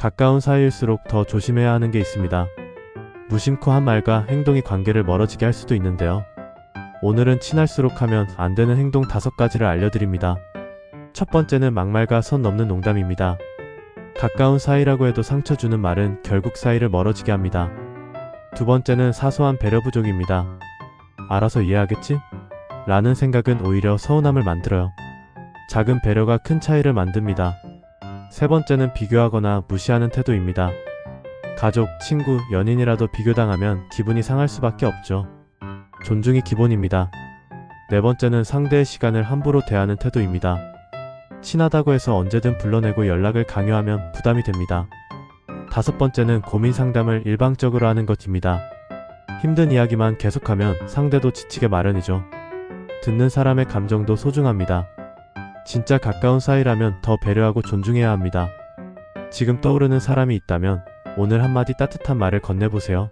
가까운 사이일수록 더 조심해야 하는 게 있습니다. 무심코 한 말과 행동이 관계를 멀어지게 할 수도 있는데요. 오늘은 친할수록 하면 안 되는 행동 다섯 가지를 알려드립니다. 첫 번째는 막말과 선 넘는 농담입니다. 가까운 사이라고 해도 상처 주는 말은 결국 사이를 멀어지게 합니다. 두 번째는 사소한 배려 부족입니다. 알아서 이해하겠지? 라는 생각은 오히려 서운함을 만들어요. 작은 배려가 큰 차이를 만듭니다. 세 번째는 비교하거나 무시하는 태도입니다. 가족, 친구, 연인이라도 비교당하면 기분이 상할 수밖에 없죠. 존중이 기본입니다. 네 번째는 상대의 시간을 함부로 대하는 태도입니다. 친하다고 해서 언제든 불러내고 연락을 강요하면 부담이 됩니다. 다섯 번째는 고민 상담을 일방적으로 하는 것입니다. 힘든 이야기만 계속하면 상대도 지치게 마련이죠. 듣는 사람의 감정도 소중합니다. 진짜 가까운 사이라면 더 배려하고 존중해야 합니다. 지금 떠오르는 사람이 있다면 오늘 한마디 따뜻한 말을 건네보세요.